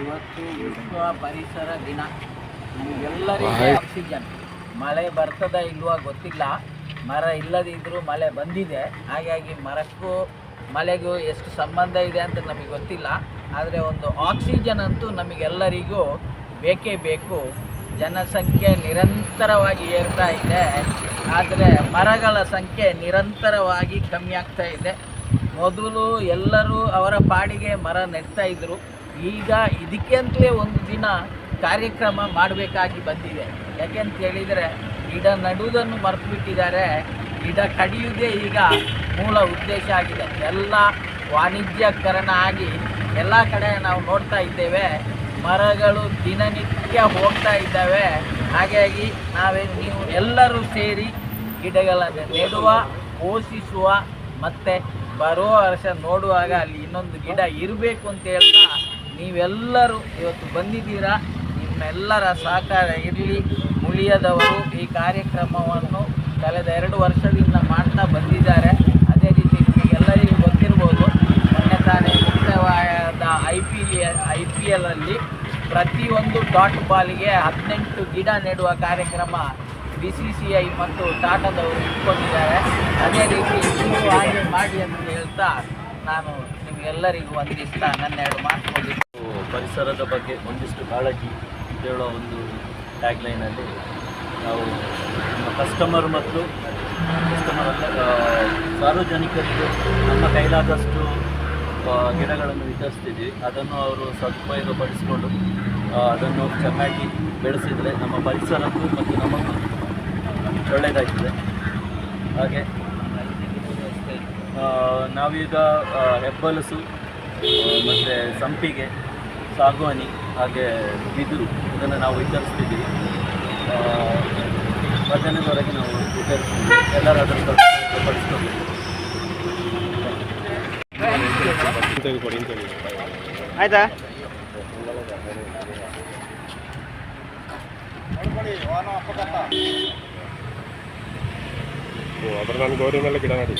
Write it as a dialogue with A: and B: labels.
A: ಇವತ್ತು ವಿಶ್ವ ಪರಿಸರ ದಿನ. ನಮಗೆಲ್ಲರಿಗೂ ಆಕ್ಸಿಜನ್. ಮಳೆ ಬರ್ತದ ಇಲ್ವಾ ಗೊತ್ತಿಲ್ಲ. ಮರ ಇಲ್ಲದಿದ್ದರೂ ಮಳೆ ಬಂದಿದೆ. ಹಾಗಾಗಿ ಮರಕ್ಕೂ ಮಳೆಗೂ ಎಷ್ಟು ಸಂಬಂಧ ಇದೆ ಅಂತ ನಮಗೆ ಗೊತ್ತಿಲ್ಲ. ಆದರೆ ಒಂದು ಆಕ್ಸಿಜನ್ ಅಂತೂ ನಮಗೆಲ್ಲರಿಗೂ ಬೇಕೇ ಬೇಕು. ಜನಸಂಖ್ಯೆ ನಿರಂತರವಾಗಿ ಏರ್ತಾ ಇದೆ. ಆದರೆ ಮರಗಳ ಸಂಖ್ಯೆ ನಿರಂತರವಾಗಿ ಕಮ್ಮಿ ಆಗ್ತಾ ಇದೆ. ಮೊದಲು ಎಲ್ಲರೂ ಅವರ ಪಾಡಿಗೆ ಮರ ನೆಡ್ತಾ ಇದ್ರು. ಈಗ ಇದಕ್ಕೆ ಅಂತಲೇ ಒಂದು ದಿನ ಕಾರ್ಯಕ್ರಮ ಮಾಡಬೇಕಾಗಿ ಬಂದಿದೆ. ಯಾಕೆಂತ ಹೇಳಿದರೆ ಗಿಡ ನಡುವುದನ್ನು ಮರೆತುಬಿಟ್ಟಿದ್ದಾರೆ. ಗಿಡ ಕಡಿಯುವುದೇ ಈಗ ಮೂಲ ಉದ್ದೇಶ ಆಗಿದೆ. ಎಲ್ಲ ವಾಣಿಜ್ಯಕರಣ ಆಗಿ ಎಲ್ಲ ಕಡೆ ನಾವು ನೋಡ್ತಾ ಇದ್ದೇವೆ. ಮರಗಳು ದಿನನಿತ್ಯ ಹೋಗ್ತಾ ಇದ್ದಾವೆ. ಹಾಗಾಗಿ ನಾವೇ ನೀವು ಎಲ್ಲರೂ ಸೇರಿ ಗಿಡಗಳನ್ನು ನೆಡುವ, ಪೋಷಿಸುವ ಮತ್ತು ಬರೋ ವರ್ಷ ನೋಡುವಾಗ ಅಲ್ಲಿ ಇನ್ನೊಂದು ಗಿಡ ಇರಬೇಕು ಅಂತ ಹೇಳ್ತಾ ನೀವೆಲ್ಲರೂ ಇವತ್ತು ಬಂದಿದ್ದೀರಾ? ನಿಮ್ಮೆಲ್ಲರ ಸಹಕಾರ ಇರಲಿ. ಮುಳಿಯದವರು ಈ ಕಾರ್ಯಕ್ರಮವನ್ನು ಕಳೆದ ಎರಡು ವರ್ಷದಿಂದ ಮಾಡ್ತಾ ಬಂದಿದ್ದಾರೆ. ಅದೇ ರೀತಿ ನಿಮಗೆಲ್ಲರಿಗೂ ಗೊತ್ತಿರ್ಬೋದು, ಮೊನ್ನೆ ತಾನೇ ಮುಕ್ತವಾದ ಐ ಪಿ ಐ ಪಿ ಎಲಲ್ಲಿ ಪ್ರತಿಯೊಂದು ಡಾಟ್ ಬಾಲ್ಗೆ ಹದಿನೆಂಟು ಗಿಡ ನೆಡುವ ಕಾರ್ಯಕ್ರಮ ಬಿ ಸಿ ಸಿ ಐ ಮತ್ತು ಟಾಟಾದವರು ಇಟ್ಕೊಂಡಿದ್ದಾರೆ. ಅದೇ ರೀತಿ ನೀವು ಹಾಗೆ ಮಾಡಿ ಅಂತ ಹೇಳ್ತಾ ನಾನು ನಿಮಗೆಲ್ಲರಿಗೂ ವಂದಿಸ್ತಾ ನನ್ನ ಎರಡು ಮಾತು.
B: ಪರಿಸರದ ಬಗ್ಗೆ ಒಂದಿಷ್ಟು ಕಾಳಜಿ ಹೇಳೋ ಒಂದು ಟ್ಯಾಗ್ಲೈನಲ್ಲಿ ನಾವು ನಮ್ಮ ಕಸ್ಟಮರ್ ಮತ್ತು ಕಸ್ಟಮರ್ ಅಂತ ಸಾರ್ವಜನಿಕರಿಗೆ ನಮ್ಮ ಕೈಲಾದಷ್ಟು ಗಿಡಗಳನ್ನು ವಿತರಿಸ್ತಿದ್ವಿ. ಅದನ್ನು ಅವರು ಸದುಪಯೋಗಪಡಿಸಿಕೊಂಡು ಪಡಿಸಿಕೊಂಡು ಅದನ್ನು ಚೆನ್ನಾಗಿ ಬೆಳೆಸಿದರೆ ನಮ್ಮ ಪರಿಸರಕ್ಕೂ ಮತ್ತು ನಮಗೂ ಒಳ್ಳೆಯದಾಗ್ತದೆ ಹಾಗೆ ನಾವೀಗ ಹೆಬ್ಬಲಸು ಮತ್ತು ಸಂಪಿಗೆ ಸಾಗುವಾನಿ ಹಾಗೆ ಬಿದಿರು ಇದನ್ನು ನಾವು ವಿತರಿಸ್ತಿದ್ದೀವಿ ಆ, ಭಜನೆವರೆಗೆ ನಾವು ವಿತರಿಸ್ತೀವಿ ಎಲ್ಲರೂ ಅದನ್ನು ಪಡಿಸ್ಕೊಬೇಕು
C: ಆಯ್ತಾ
D: ಅದ್ರ ನಾನು ಗೌರಿ ಮೇಲೆ ಗಿಡ ಮಾಡಿ